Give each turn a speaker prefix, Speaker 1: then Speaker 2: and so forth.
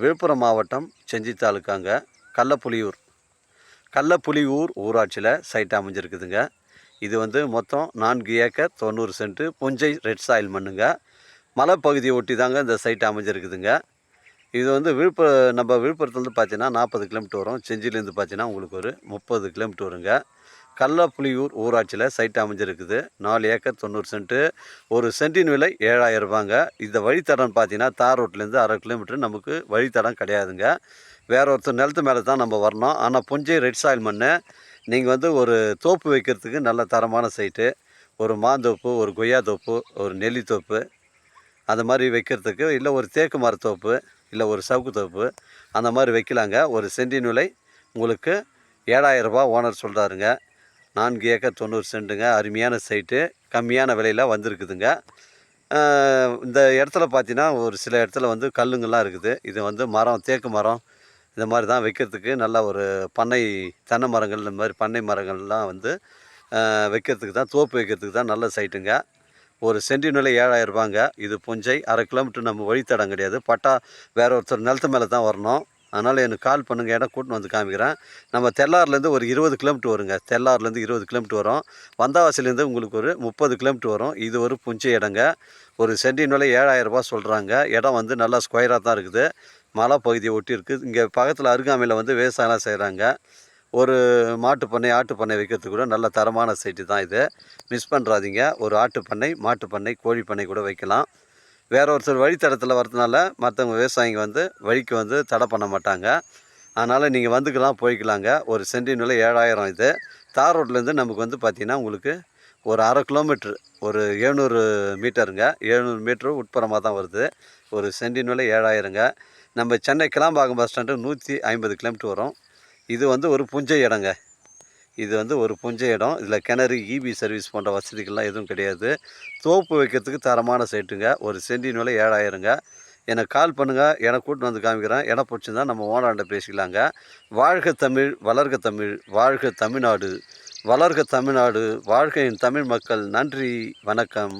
Speaker 1: விழுப்புரம் மாவட்டம் செஞ்சி தாலுக்காங்க கள்ளப்புலியூர். கள்ளப்புலியூர் ஊராட்சியில் சைட் அமைஞ்சிருக்குதுங்க. இது வந்து மொத்தம் நான்கு ஏக்கர் தொண்ணூறு சென்ட்டு புஞ்சை ரெட் சாயில் மண்ணுங்க. மலைப்பகுதியை ஒட்டி தாங்க இந்த சைட் அமைஞ்சிருக்குதுங்க. இது வந்து விழுப்புர நம்ம விழுப்புரத்துலேருந்து பார்த்தீங்கன்னா நாற்பது கிலோமீட்டர் வரும். செஞ்சிலேருந்து பார்த்தீங்கன்னா உங்களுக்கு ஒரு முப்பது கிலோமீட்டர் வருங்க. கள்ளப்புலியூர் ஊராட்சியில் சைட் அமைஞ்சிருக்குது. நாலு ஏக்கர் தொண்ணூறு சென்ட்டு. ஒரு சென்ட்டின் விலை ஏழாயிரம் ரூபாங்க. இந்த வழித்தடம் பார்த்தீங்கன்னா தார் ரோட்லேருந்து அரை கிலோமீட்டர் நமக்கு வழித்தடம் கிடையாதுங்க. வேற ஒருத்தர் நிலத்து மேலே தான் நம்ம வரணும். ஆனால் புஞ்சை ரெட் சாயில் மண் நீங்கள் வந்து ஒரு தோப்பு வைக்கிறதுக்கு நல்ல தரமான சைட்டு. ஒரு மாந்தோப்பு ஒரு கொய்யா தோப்பு ஒரு நெல்லி தோப்பு. அந்த மாதிரி வைக்கிறதுக்கு இல்லை ஒரு தேக்கு மரத்தோப்பு இல்லை ஒரு சவுக்கு தோப்பு. அந்த மாதிரி வைக்கலாங்க. ஒரு சென்டின் விலை உங்களுக்கு ஏழாயிரம் ரூபா ஓனர் சொல்கிறாருங்க நான்கு ஏக்கர் தொண்ணூறு சென்ட்டுங்க அருமையான சைட்டு கம்மியான விலையில் வந்திருக்குதுங்க. இந்த இடத்துல பார்த்தீங்கன்னா ஒரு சில இடத்துல வந்து கல்லுங்கள்லாம் இருக்குது. இது வந்து மரம் தேக்கு மரம் இந்த மாதிரி தான் வைக்கிறதுக்கு நல்ல ஒரு பண்ணை தென்னை மரங்கள் இந்த மாதிரி பண்ணை மரங்கள்லாம் வந்து வைக்கிறதுக்கு தான் தோப்பு வைக்கிறதுக்கு தான் நல்ல சைட்டுங்க ஒரு சென்டி நிலை ஏழாயிரம் ரூபாங்க இது புஞ்சை அரை கிலோமீட்டர் நம்ம வழித்தடம் கிடையாது. பட்டா வேற ஒருத்தர் நிலத்து மேலே தான் வரணும். அதனால் எனக்கு கால் பண்ணுங்கள் இடம் கூட்டின்னு வந்து காமிக்கிறேன். நம்ம தெல்லார்லேருந்து ஒரு இருபது கிலோமீட்டர் வருங்க. தெல்லார்லேருந்து இருபது கிலோமீட்டர் வரும். வந்தாவாசிலேருந்து உங்களுக்கு ஒரு முப்பது கிலோமீட்டர் வரும். இது ஒரு புஞ்சை இடங்க ஒரு சென்டின் விலை ஏழாயிரம் ரூபா சொல்கிறாங்க இடம் வந்து நல்லா ஸ்கொயராக தான் இருக்குது. மலை பகுதியை ஒட்டி இருக்குது இங்கே பக்கத்தில் அருகாமையில் வந்து விவசாயம்லாம் செய்கிறாங்க ஒரு மாட்டு பண்ணை ஆட்டு பண்ணை வைக்கிறதுக்கு கூட நல்ல தரமான சைட்டு தான் இது. மிஸ் பண்ணுறாதீங்க ஒரு ஆட்டு பண்ணை மாட்டு பண்ணை கோழி பண்ணை கூட வைக்கலாம். வேற ஒருத்தர் வழித்தடத்தில் வரதுனால மற்றவங்க விவசாயிங்க வந்து வழிக்கு வந்து தடை பண்ண மாட்டாங்க. அதனால் நீங்கள் வந்துக்கலாம் போய்க்கலாங்க. ஒரு சென்டின் விலை ஏழாயிரம் இது. தார் ரோட்லேருந்து நமக்கு வந்து பார்த்திங்கன்னா உங்களுக்கு ஒரு அரை கிலோமீட்ரு ஒரு எழுநூறு மீட்டருங்க. எழுநூறு மீட்ரு உட்புறமாக தான் வருது. ஒரு சென்டின் விலை ஏழாயிரங்க. நம்ம சென்னை கிளாம்பாக்கம் பஸ் ஸ்டாண்டு நூற்றி ஐம்பது கிலோமீட்டர் வரும். இது வந்து ஒரு புஞ்சை இடங்க. இது வந்து ஒரு புஞ்சை இடம். இதில் கிணறு இபி சர்வீஸ் போன்ற வசதிகள்லாம் எதுவும் கிடையாது. தோப்பு வைக்கிறதுக்கு தரமான சைட்டுங்க ஒரு சென்டின் விலை ஏழாயிரங்க. எனக்கு கால் பண்ணுங்கள் எனக்கு கூட்டின்னு வந்து காமிக்கிறேன். என பிடிச்சிருந்தா நம்ம ஓனர்கிட்ட பேசிக்கலாங்க. வாழ்க தமிழ் வளர்க தமிழ் வாழ்க தமிழ்நாடு. வளர்க தமிழ்நாடு வாழ்கையின் தமிழ் மக்கள். நன்றி. வணக்கம்.